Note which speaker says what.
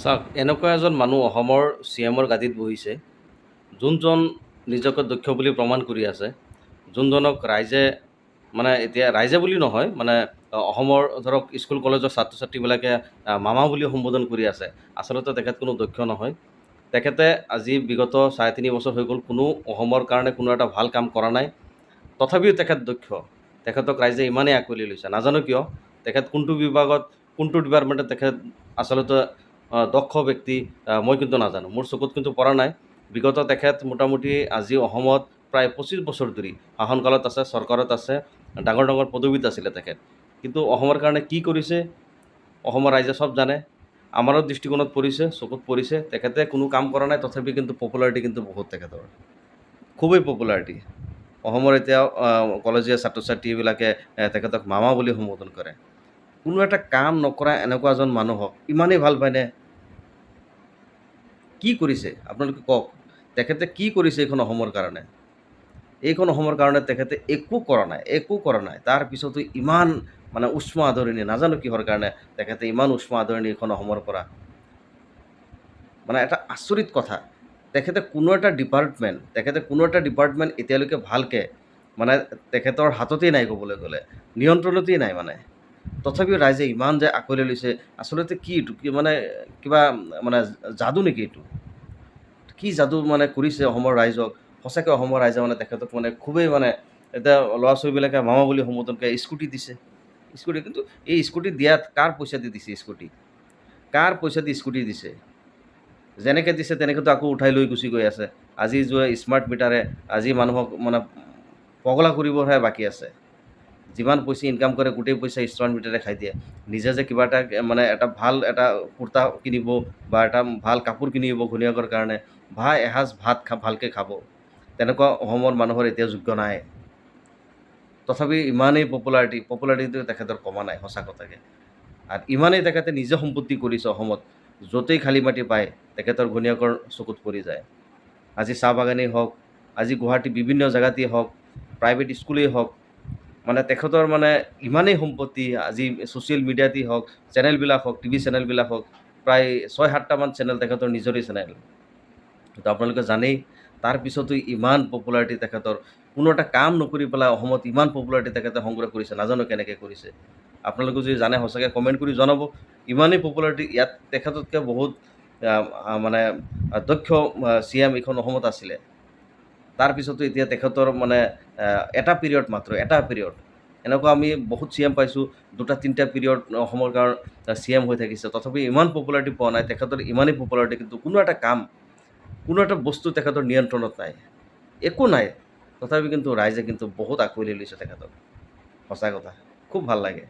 Speaker 1: চাওক, এনেকুৱা এজন মানুহ অসমৰ চি এমৰ গাদীত বহিছে, যোনজন নিজকে দক্ষ বুলি প্ৰমাণ কৰি আছে, যোনজনক ৰাইজে মানে এতিয়া ৰাইজে বুলি নহয় মানে অসমৰ ধৰক স্কুল কলেজৰ ছাত্ৰ ছাত্ৰীবিলাকে মামা বুলি সম্বোধন কৰি আছে, আচলতে তেখেত কোনো দক্ষ নহয়। তেখেতে আজি বিগত চাৰে তিনি বছৰ হৈ গ'ল, কোনো অসমৰ কাৰণে কোনো এটা ভালো কাম কৰা নাই, তথাপিও তেখেত দক্ষ। তেখেতক ৰাইজে ইমানেই আঁকোৱালি লৈছে। নাজানো কিয়, তেখেত কোনটো বিভাগত, কোনটো ডিপাৰ্টমেণ্টত তেখেত আচলতে দক্ষ ব্যক্তি মই কিন্তু নাজানো। মোৰ চকুত কিন্তু পৰা নাই। বিগত তেখেত মোটামুটি আজি অসমত প্ৰায় পঁচিছ বছৰ ধৰি শাসনকালত আছে, চৰকাৰত আছে, ডাঙৰ ডাঙৰ পদবীত আছিলে তেখেত। কিন্তু অসমৰ কাৰণে কি কৰিছে, অসমৰ ৰাইজে চব জানে। আমাৰো দৃষ্টিকোণত পৰিছে, চকুত পৰিছে। তেখেতে কোনো কাম কৰা নাই, তথাপি কিন্তু পপুলাৰিটি কিন্তু বহুত তেখেতৰ। খুবেই পপুলাৰিটি অসমৰ এতিয়া কলেজীয়া ছাত্ৰ ছাত্ৰীবিলাকে তেখেতক মামা বুলি সম্বোধন কৰে। কোনো এটা কাম নকৰা এনেকুৱা এজন মানুহক ইমানেই ভালো পায়নে? কি কৰিছে আপোনালোকে কওক। তেখেতে কি কৰিছে এইখন অসমৰ কাৰণে? এইখন অসমৰ কাৰণে তেখেতে একো কৰা নাই, একো কৰা নাই। তাৰ পিছতো ইমান মানে উষ্ম আদৰণি, নাজানো কিহৰ কাৰণে তেখেতে ইমান উষ্ম আদৰণি এইখন অসমৰ পৰা। মানে এটা আচৰিত কথা, তেখেতে কোনো এটা ডিপাৰ্টমেণ্ট তেখেতে কোনো এটা ডিপাৰ্টমেণ্ট এতিয়ালৈকে ভালকৈ মানে তেখেতৰ হাততেই নাই ক'বলৈ গ'লে, নিয়ন্ত্ৰণতেই নাই মানে। তথাপিও ৰাইজে ইমান যে আঁকোৱালি লৈছে, আচলতে কি এইটো? কি মানে কিবা মানে যাদু নেকি এইটো? কি যাদু মানে কৰিছে অসমৰ ৰাইজক? সঁচাকৈ অসমৰ ৰাইজে মানে তেখেতক মানে খুবেই মানে এতিয়া ল'ৰা ছোৱালীবিলাকে মামা বুলি সম্বোধন কৰে স্কুটি দিছে। স্কুটি, কিন্তু এই স্কুটি দিয়াত কাৰ পইচা দি দিছে স্কুটি? কাৰ পইচা দি স্কুটি দিছে? যেনেকৈ দিছে তেনেকৈতো আকৌ উঠাই লৈ গুচি গৈ আছে। আজি যোৱা স্মাৰ্ট মিটাৰে আজি মানুহক মানে পগলা কৰিবহে বাকী আছে। যিমান পইচা ইনকাম কৰে, গোটেই পইচা স্মাৰ্ট মিটাৰে খাই দিয়ে। নিজে যে কিবা এটা মানে এটা ভালো এটা কুৰ্তা কিনিব বা এটা ভালো কাপোৰ কিনিব ঘৈণীয়েকৰ কাৰণে বা এসাঁজ ভাত খা, ভালকৈ খাব। তেনেকুৱা অসমৰ মানুহৰ এতিয়া যোগ্য নাই। তথাপি ইমানেই পপুলাৰিটি পপুলাৰিটিটো তেখেতৰ কমা নাই, সঁচা কথাকৈ। আৰু ইমানেই তেখেতে নিজে সম্পত্তি কৰিছে অসমত, য'তেই খালী মাটি পায়, তেখেতৰ ঘৈণীয়েকৰ চকুত পৰি যায়। আজি চাহ বাগানেই হওক, আজি গুৱাহাটী বিভিন্ন জেগাতেই হওক প্ৰাইভেট স্কুলেই হওক মানে তেখেতৰ মানে ইমানেই সম্পত্তি, আজি ছ'চিয়েল মিডিয়াতেই হওক চেনেলবিলাক হওক টিভি চেনেলবিলাক হওক, প্ৰায় ছয় সাতটামান চেনেল তেখেতৰ নিজৰেই চেনেল তো আপোনালোকে জানেই তাৰপিছতো ইমান পপুলাৰিটি তেখেতৰ, কোনো এটা কাম নকৰি পেলাই অসমত ইমান পপুলাৰিটি তেখেতে সংগ্ৰহ কৰিছে, নাজানো কেনেকৈ কৰিছে। আপোনালোকে যদি জানে, সঁচাকৈ কমেণ্ট কৰি জনাব। ইমানেই পপুলাৰিটি ইয়াত তেখেততকৈ বহুত মানে দক্ষ চি এম এইখন অসমত আছিলে। তাৰপিছতো এতিয়া তেখেতৰ মানে এটা পিৰিয়ড মাত্ৰ, এটা পিৰিয়ড এনেকুৱা আমি বহুত চি এম পাইছোঁ, দুটা, তিনিটা পিৰিয়ড অসমৰ কাৰণে চি এম হৈ থাকিছে। তথাপি ইমান পপুলাৰিটি পোৱা নাই, তেখেতৰ ইমানেই পপুলাৰিটি কিন্তু কোনো এটা কাম, কোনো এটা বস্তু তেখেতৰ নিয়ন্ত্ৰণত নাই। একো নাই। তথাপি কিন্তু ৰাইজে কিন্তু বহুত আঁকোৱালি লৈছে তেখেতক। সঁচা কথা। খুব ভালো লাগে।